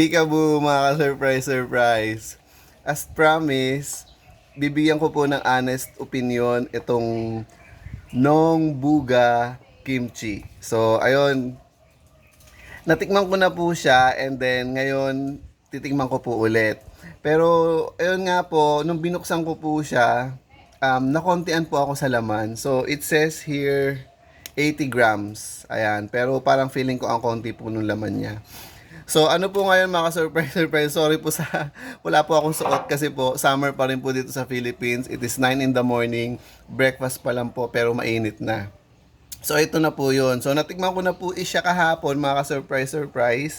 Peekaboo mga ka-surprise, surprise. As promised, bibigyan ko po ng honest opinion itong Nong Buga Kimchi. So, ayun, natikman ko na po siya and then ngayon titikman ko po ulit. Pero ayun nga po, nung binuksan ko po siya, um, nakontian po ako sa laman. So it says here 80 grams. Ayan, pero parang feeling ko ang konti po nung laman niya. So ano po ngayon mga surprise surprise sorry po sa wala po akong suot kasi po summer pa rin po dito sa Philippines. It is 9 in the morning. Breakfast pa lang po pero mainit na. So ito na po yun. So natikman ko na po isya kahapon mga ka-surprise surprise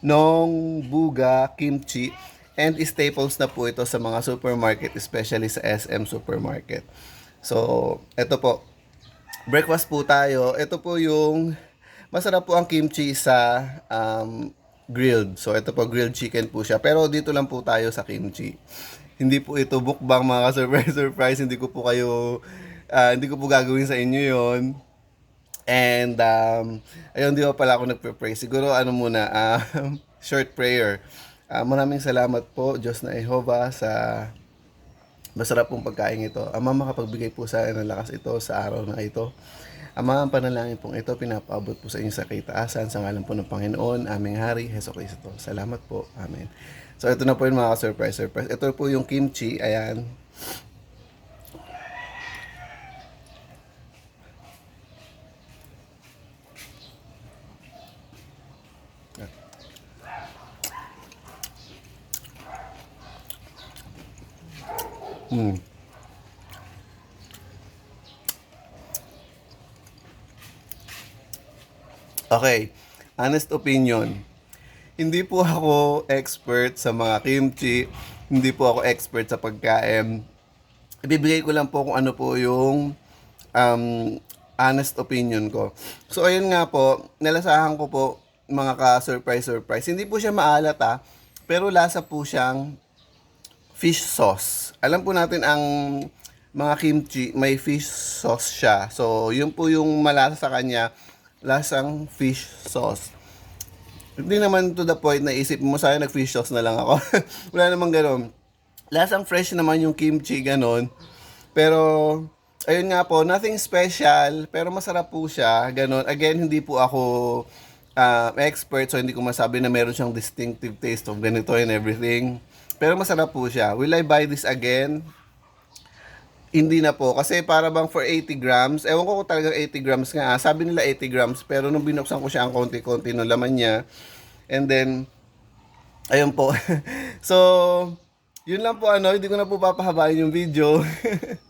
nung Buga Kimchi and staples na po ito sa mga supermarket especially sa SM supermarket. So ito po. Breakfast po tayo. Ito po yung masarap po ang kimchi sa um, grilled. So ito po grilled chicken po siya. Pero dito lang po tayo sa kimchi. Hindi po ito mukbang mga surprise surprise. Hindi ko po kayo ah, hindi ko po gagawin sa inyo 'yon. And um, ayun, di pa pala ako nagpe-pray. Siguro ano muna, um, short prayer. Ah, maraming salamat po, Diyos na Jehovah, sa masarap pong pagkain ito. Ama, makapagbigay po sa akin ng lakas ito sa araw na ito. Ama, ang panalangin pong ito, pinapaabot po sa inyong sa kaitaasan, sa ngalan po ng Panginoon, aming Hari, Heso Kristo. Salamat po. Amen. So, ito na po yung mga surprise surprise. Ito po yung kimchi. Ayan. Hmm. Okay, honest opinion. Hindi po ako expert sa mga kimchi, hindi po ako expert sa pagkain. Ibibigay ko lang po kung ano po yung um, honest opinion ko. So ayun nga po, nalasahan ko po mga ka-surprise surprise. Hindi po siya maalat ah, pero lasa po siyang fish sauce. Alam po natin ang mga kimchi, may fish sauce siya. So, yun po yung malasa sa kanya, lasang fish sauce. Hindi naman to the point na isip mo, sayang nag-fish sauce na lang ako. Wala namang ganun. Lasang fresh naman yung kimchi, ganun. Pero, ayun nga po, nothing special, pero masarap po siya, ganun. Again, hindi po ako uh, expert, so hindi ko masabi na meron siyang distinctive taste of ganito and everything. Pero masarap po siya. Will I buy this again? Hindi na po. Kasi para bang for 80 grams, ewan ko kung talagang 80 grams nga. Sabi nila 80 grams, pero nung binuksan ko siya, ang konti-konti ng laman niya. And then, ayun po. so, yun lang po ano, hindi ko na po papahabain yung video.